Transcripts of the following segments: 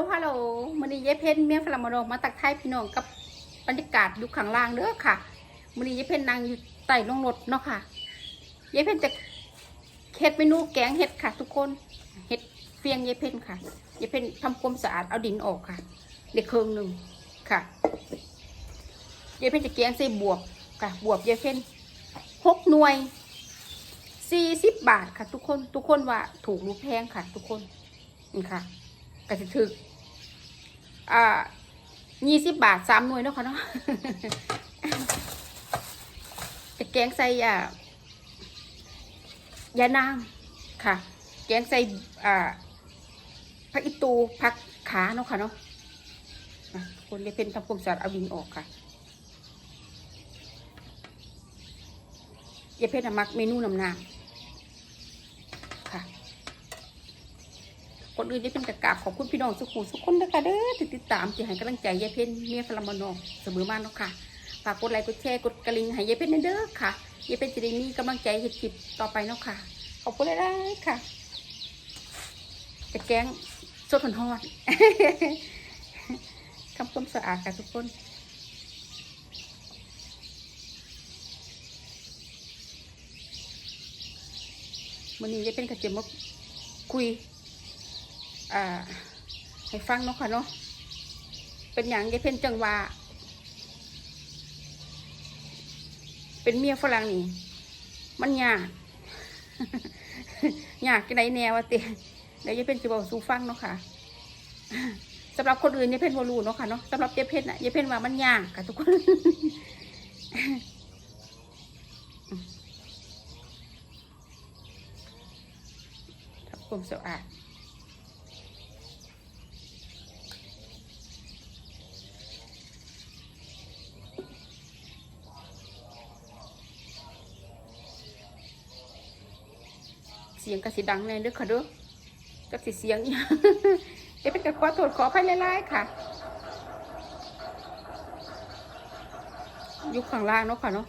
ฮัลโหลฮัลโหลมันนี้ยายเพนเมียฝรั่งมาดงมาตักไทายพี่น้องกับบรรยากาศอยู่ข้างล่างเด้อค่ะมันนี้ยายเพนนั่งอยู่ใต้ลงรถเนาะค่ะยายเพนจะเฮ็ดเมนูแกงเห็ดค่ะ ทุกคนเห็ดเฟียงยายเพนค่ะยายเพนทำความสะอาดเอาดินออกค่ะเด็กเครื่องหนึ่งค่ะยายเพนจะแกงใส่บวบค่ะบวบยายเพนหกหน่วยสี่สิบบาทค่ะ ทุกคนทุกคนว่าถูกหรือแพงค่ะ ทุกคนนี่ค่ะกระถึก อ่ายี่สิบบาทสามหน่วยเนาะค่ะเนาะจะแกงใส่อ่ายานางค่ะ แกงใส่อ่าผักอีตูผักขาเนาะค่ะเนาะคนเลยเป็นทำความสะอาดเอาดินออกค่ะอย่าเพ่นมักเมนูนำหนางค่ะ คนอื่นจะเป็นกระกาบขอบคุณพี่น้องสุขุสุขคนนะคะเด้อที่ติดตามที่ให้กำลังใจยายเพ็ญเมียฟลามานองเสมอมาเนาะค่ะฝากกดไลค์กดแชร์กดกระลิ่งให้ยายเพ็ญเด้อค่ะยายเพ็ญจะได้มีกำลังใจเฮ็ดคลิปต่อไปเนาะค่ะขอบคุณหลายๆค่ะจะแกงสดหอนๆทำความสะอาดค่ะทุกคนวันนี้ยายเพ็ญก็จะมาคุย อ่าให้ฟังเนาะค่ะเนาะเป็นอย่างยายเพ่นจังว่า เป็นเมียฝรั่งนี่ มันยากยากจังไดแนวว่าติเดี๋ยวยายเพ่นจะบอกสู่ฟังเนาะค่ะสำหรับคนอื่นยายเพ่นบ่รู้เนาะค่ะเนาะสำหรับยายเพ่นน่ะยายเพ่นว่ามันยากค่ะทุกคนทำความสะอาด เสียงกระสิดังแน่เด้อค่ะเด้อจักสิเสียงอีหยังเดี๋ยวเป็นกับขอโทษขออภัยหลายๆค่ะยุคข้างล่างเนาะค่ะเนาะ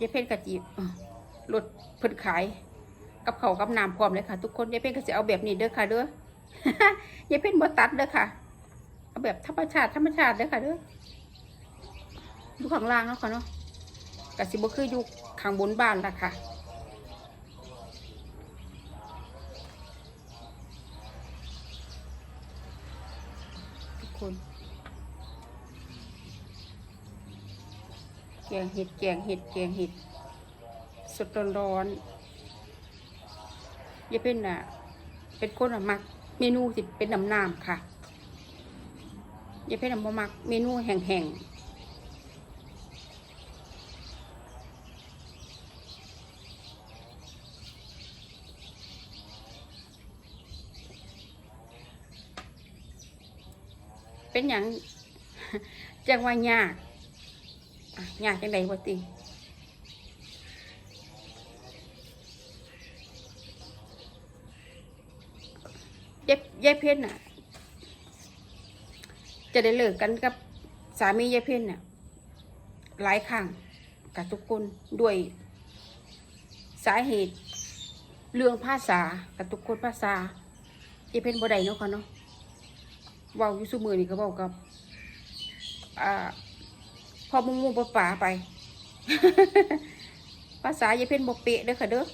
ยายเพ่นกระจีบอะรถเพิ่นขาย กับเขากับน้ำพร้อมเลยค่ะ ทุกคนยายเพ่นก็จะเอาแบบนี้เด้อค่ะเด้อยายเพ่นบ่ตัดเด้อค่ะ เอาแบบธรรมชาติธรรมชาติเด้อค่ะเด้ออยู่ข้างล่างเนาะค่ะเนาะกสิบ่คืออยู่ข้างบนบ้านละค่ะทุกคนแกงเห็ดแกงเห็ดแกงเห็ดสดร้อนๆ ย่าเป็นอะ เป็นคนอะมัก เมนูสิเป็นน้ำน้ำค่ะอย่าเป็นอะบ่มัก เมนูแห้งๆเป็นอย่างจังว่ายากยากจังใดบ่ติ ยายเพ็ญน่ะ จะได้เลิกกันกับสามียายเพ็ญน่ะ หลายครั้งกับทุกคนด้วยสาเหตุเรื่องภาษากับทุกคนภาษายายเพ็ญบ่ได้เนาะค่ะเนาะเว้าอยู่ซุมือนี่ก็เว้ากับอ่าพอมุงมุงปะป๋าไป ภาษายายเพ็ญบ่เปะเด้อค่ะเด้อ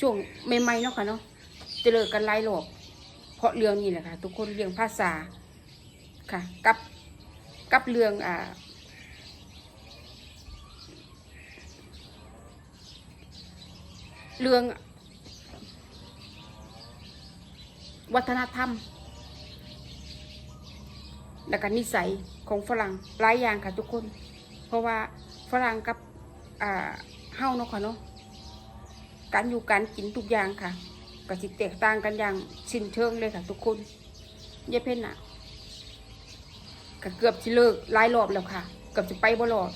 ช่วงใหม่ๆเนาะค่ะเนาะจะเลิกกันหลายรอบเพราะเรื่องนี้แหละค่ะ ทุกคนเรื่องภาษาค่ะ กับกับเรื่องอ่าเรื่องวัฒนธรรม และก็นิสัยของฝรั่งหลายอย่างค่ะทุกคน เพราะว่าฝรั่งกับอ่าเฮาเนาะค่ะเนาะ การอยู่การกินทุกอย่างค่ะก็สิแตกต่างกันอย่างสิ้นเชิงเลยค่ะ ทุกคนยายเพ่นน่ะก็เกือบสิเลิกหลายรอบแล้วค่ะ เกือบจะไปบ่รอด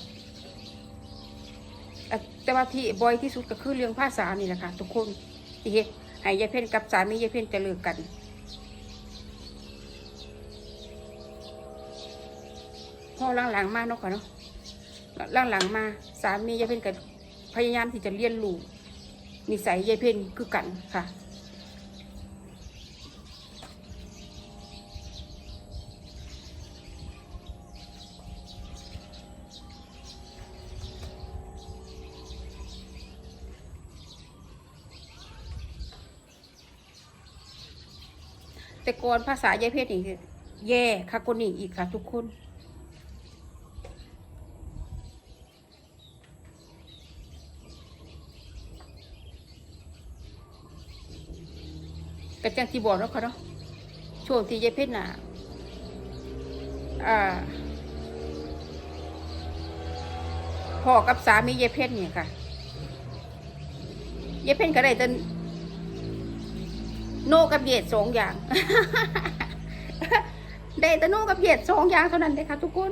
แต่ว่าที่บ่อยที่สุดก็คือเรื่องภาษานี่แหละค่ะ ทุกคนที่เฮ็ดให้ยายเพ่นกับสามียายเพ่นจะเลิกกันพ่อหลังๆมาเนาะค่ะเนาะหลังๆมาสามียายเพ่นก็พยายามที่จะเรียนรู้ นิสัยยายเพ่นคือกันค่ะแต่ก่อนภาษายายเพชรนี่แย่ค่ะคนนี้อีกค่ะ ทุกคน กระ จังที่บอกแล้วค่ะเนาะช่วงที่ยายเพชรน่ะอ่าพ่อกับสามียายเพชรเนี่ยค่ะยายเพชรก็ได้แต่โนกับเหยียดสองอย่าง ได้แต่โนกับเหยียดสองอย่างเท่านั้นเลยค่ะทุกคน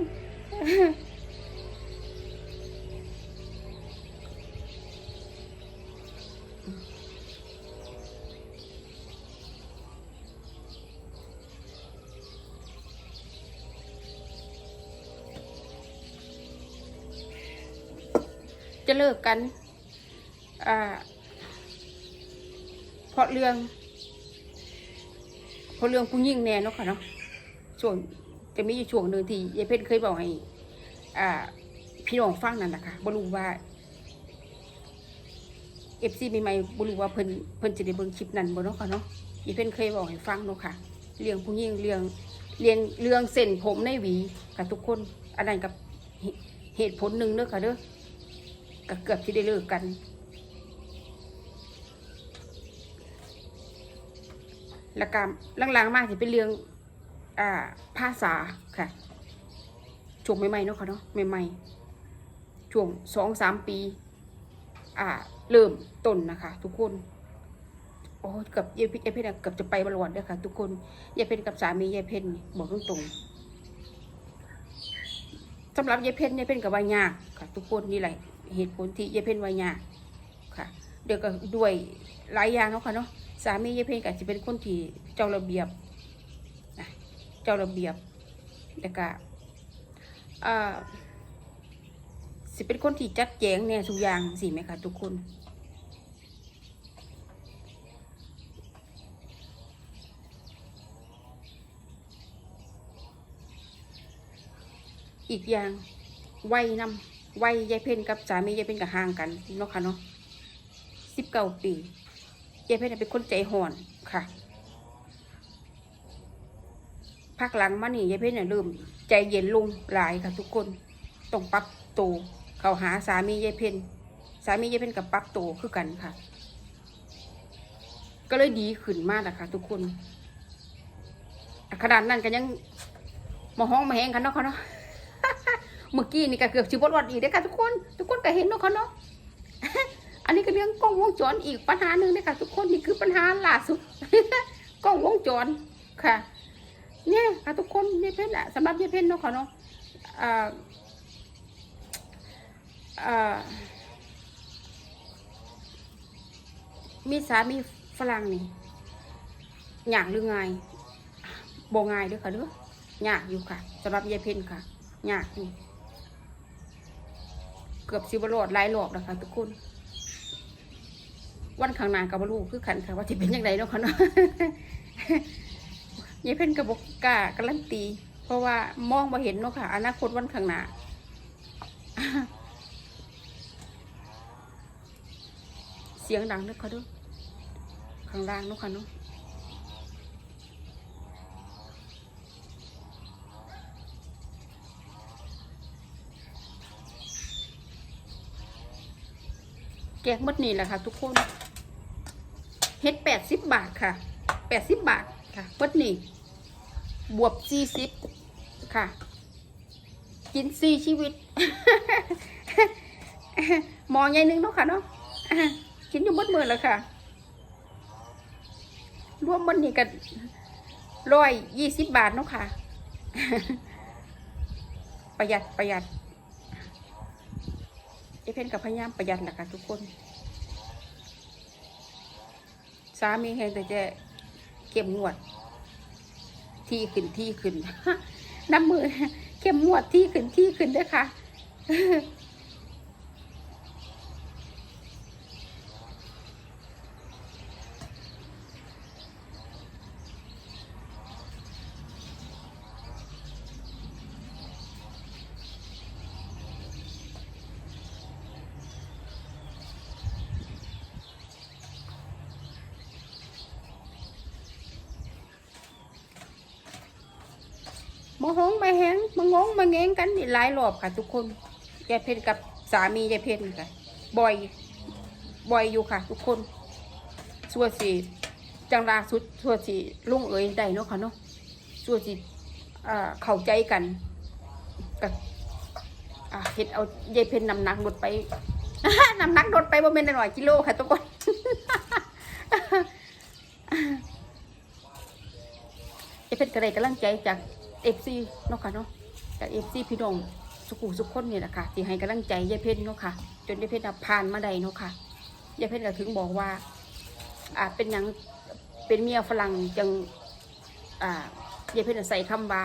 จะเลิกกันเพราะเรื่องเพราะเรื่องผู้ยิ่งแน่เนาะค่ะเนาะช่วงจะมีอยู่ช่วงหนึ่งที่ยายเพชรเคยบอกให้พี่น้องฟังนั่นแหละค่ะบ่รู้ว่าเอฟซีใหม่ๆบ่รู้ว่าเพิ่นเพิ่นจะได้เบิ่งคลิปนั้นบ่เนาะค่ะเนาะยายเพชรเคยบอกให้ฟังเนาะค่ะเรื่องผู้ยิ่งเรื่องเรื่องเรื่องเส้นผมในหวีกับทุกคนอันนั้นกับเหเหตุผลหนึ่งเนาะค่ะเด้อ ก็เกือบที่ได้เลิกกันแล้วก็หลังๆมาจะเป็นเรื่องอ่าภาษาค่ะช่วงใหม่ๆเนาะค่ะเนาะใหม่ๆช่วงสองสามปี อ่า เริ่มต้นนะคะ ทุกคนโอ้เกับยายเพชรยายเพชรเกือบจะไปบรอดเลยค่ะ ทุกคนยายเพชรกับสามียายเพชรนี่บอกตรงๆสำหรับยายเพชรยายเพชรกับวายากค่ะ ทุกคนนี่แหละ เหตุผลที่ยายเพชรวายาค่ะ เดี๋ยวก็ด้วยหลายอย่างเนาะค่ะเนาะสามียายเพลงก็จะเป็นคนที่เจ้าระเบียบนะเจ้าระเบียบแล้วก็อ่าสิเป็นคนที่จัดแจงเนี่ยทุกอย่างสิไหมคะทุกคนอีกอย่างวัยนำ วัยยายเพนกับสามียายเพนกับห่างกันเนาะค่ะเนาะสิบเก้าปียายเพชรเป็นคนใจห่อนค่ะพักหลังมานี่ยายเพชรเนี่ยเริ่มใจเย็นลงหลายค่ะทุกคนต้องปรับตัวเขาหาสามียายเพชรสามียายเพชรกับปรับตัวคือกันค่ะ ก็เลยดีขึ้นมากนะคะทุกคนขนาดนั้นก็ยังมาห้องมาแหงกันเนาะเขาเนาะ เมื่อกี้นี่ก็เกือบชิบวอดอีกเด้อค่ะทุกคน ทุกคนก็เห็นเนาะเขาเนาะอันนี้ก็เรื่องกล้องวงจรอีกปัญหาหนึ่งนะคะทุกคนนี่คือปัญหาล่าสุดกล้องวงจรค่ะ เนี่ยค่ะทุกคนยายเพชรอะสำหรับยายเพชรเนาะค่ะเนาะอ่าอ่ามีสามีฝรั่งนี่อยากหรือไงบ่ง่ายเด้วยค่ะเด้อยากอยู่ค่ะสำหรับยายเพชรค่ะยากอยู่ เกือบสิบรอดหลายรอบแล้วค่ะทุกคน วันข้างหน้ากับบลูคือกันค่ะว่าจะเป็นยังไงเนาะค่ะเนาะยายเพ่นกับบกล้าการันตี เพราะว่ามองมาเห็นเนาะค่ะ อนาคตวันข้างหน้าเสียงดังเนาะค่ะด้วยข้างล่างเนาะค่ะเนาะ แกงมดนี่แหละค่ะ ทุกคนเฮ็ดแปดสิบบาทค่ะแปดสิบบาทค่ะมดนี่บวบสี่สิบค่ะ กินสี่ชีวิต มอใหญ่หนึงเนาะค่ะเนาะกินอยู่มดมือแล้วค่ะ รวมมันนี่กันร้อยยี่สิบบาทเนาะค่ะ ประหยัดประหยัด เอเพนกับพยายามประหยัดนะค่ะทุกคน สามีแห่งแต่จะเข้มงวด ที่ขึ้นที่ขึ้นน้ำมือ เข็มงวดที่ขึ้นที่ขึ้นด้วยค่ะ มาหงมาแหงมางงมาแงงกันนี่หลายรอบค่ะ ทุกคนยายเพนกับสามียายเพนค่ะ บ่อย บ่อยอยู่ค่ะ ทุกคนส่วนสิจังลาสุดส่วนสิลุงเอ๋ยได้เนาะค่ะเนาะส่วนสิอ่าเข้าใจกันก็อ่าเฮ็ดเอายายเพนนำหนักลดไปนำหนักลดไปบ่แม่นหน่อยกิโลค่ะ ทุกคนยายเพนก็ได้กำลังใจจาก เอฟซีเนาะค่ะเนาะจากเอฟซีพี่น้องสุขุสุขคนนี่แหละค่ะที่ให้กำลังใจยายเพชรเนาะค่ะ จนยายเพชรน่ะผ่านมาได้เนาะค่ะยายเพชรก็ถึงบอกว่า อ่าเป็นยังเป็นเมียฝรั่งจังอ่ายายเพชรน่ะใส่คำว่า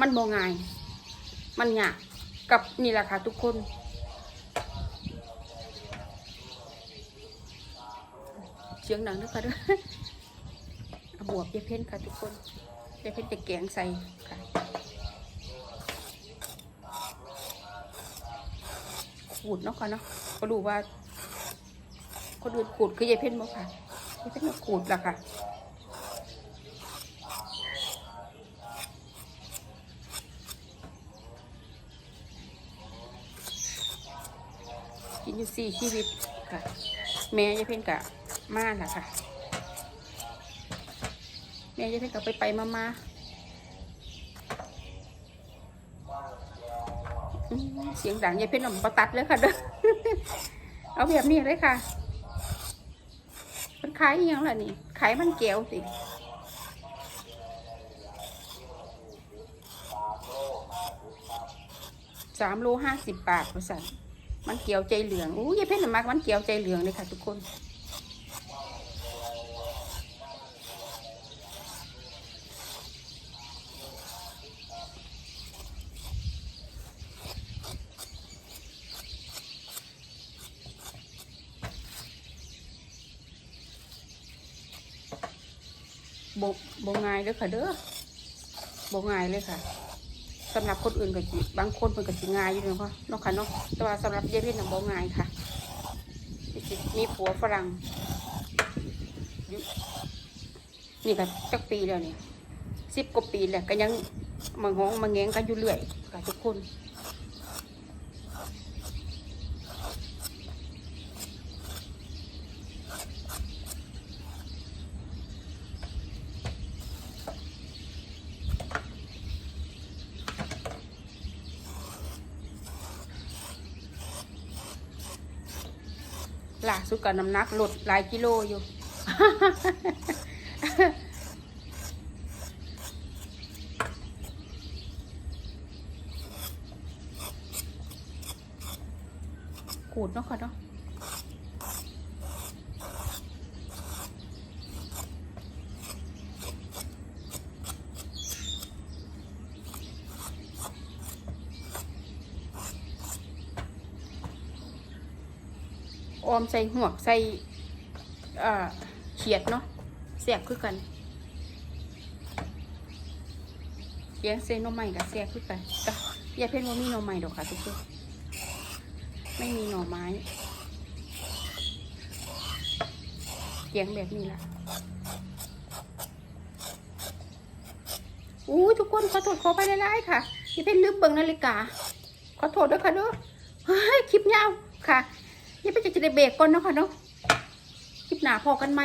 มันโมง่าย มันยากกับนี่แหละค่ะทุกคนเสียงดังนะคะด้วย บวบยายเพ่นค่ะทุกคนยายเพ่นจะแกงใส่ค่ะขูดเนาะค่ะเนาะก็ดูว่าคนอื่นขูดคือยายเพ่นบ่ค่ะยายเพ่นก็ขูดละค่ะกินอยู่สี่ชีวิตค่ะ แม่ยายเพ่นกะมาล่ะค่ะ แม่ยจะให้กลับไปไปมามาเสียงดังยายเพชรหน่อมประตัดเลยค่ะเด้อเอาแบบนี้เลยค่ะมันขายยังล่ะนี่ขายมันแก้วสิสามโลห้าสิบบาทประสันมันเกี่ยวใจเหลืองอู้ยายเพชรน่ะมักมันเกี่ยวใจเหลืองเลยค่ะทุกคน บบ่ง่ายเลยค่ะเด้อบ่ง่ายเลยค่ะสำหรับคนอื่นก็จิบางคนเพิ่นก็สิง่ายอยู่เนาะเนาะค่ะเนาะแต่ว่าสำหรับยายเพชรน่ะบ่ง่ายค่ะมีผัวฝรั่งอยู่นี่ก็จักปีแล้วนี่สิบกว่าปีแล้วก็ยังมาง้องมาแงงกันอยู่เรื่อยค่ะทุกคน ล่าสุดก็น้ำหนักลดหลายกิโลอยู่ขูดเนาะค่ะเนาะ ออมใส่หัวกใส่เขียดเนาะแสบคือกันเลี้ยงเซนนมใหม่กับแสบคือกันแต่อย่าเพ่นว่ามีหนมใหม่ดอกค่ะทุกคนไม่มีหน่อไม้เกียงแบบนี้ล่ะอู้ทุกคนขอโทษขอไปหลายๆค่ะที่เป็นลืมเบิ่งนาฬิกา ขอโทษด้วยค่ะเด้อเฮ้ยคลิปยาวค่ะ อย่าไปจะจะได้เบรกก่อนเนาะค่ะเนาะคลิปหนาพอกันไหม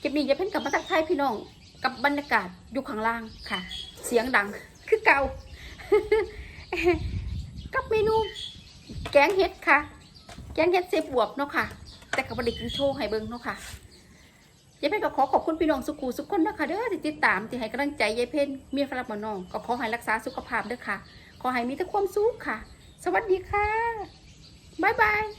คลิปนี้จะเพ่นกับมาตักทายพี่น้อง กับบรรยากาศอยู่ข้างล่างค่ะ เสียงดังคือเก่า กับเมนู แกงเห็ดค่ะ แกงเห็ดเซบวบเนาะค่ะ แต่กับบไดิกินโชว์ให้เบิ่งเนาะค่ะยายเพนก็ขอขอบคุณพี่น้องสุขูสุขคนนะคะเด้อที่ติดตามที่ให้กำลังใจยายเพนเมียฝรั่งมาน้อง ก็ขอให้รักษาสุขภาพเด้อค่ะ ขอให้มีแต่ความสุขค่ะ สวัสดีค่ะ บ๊ายบาย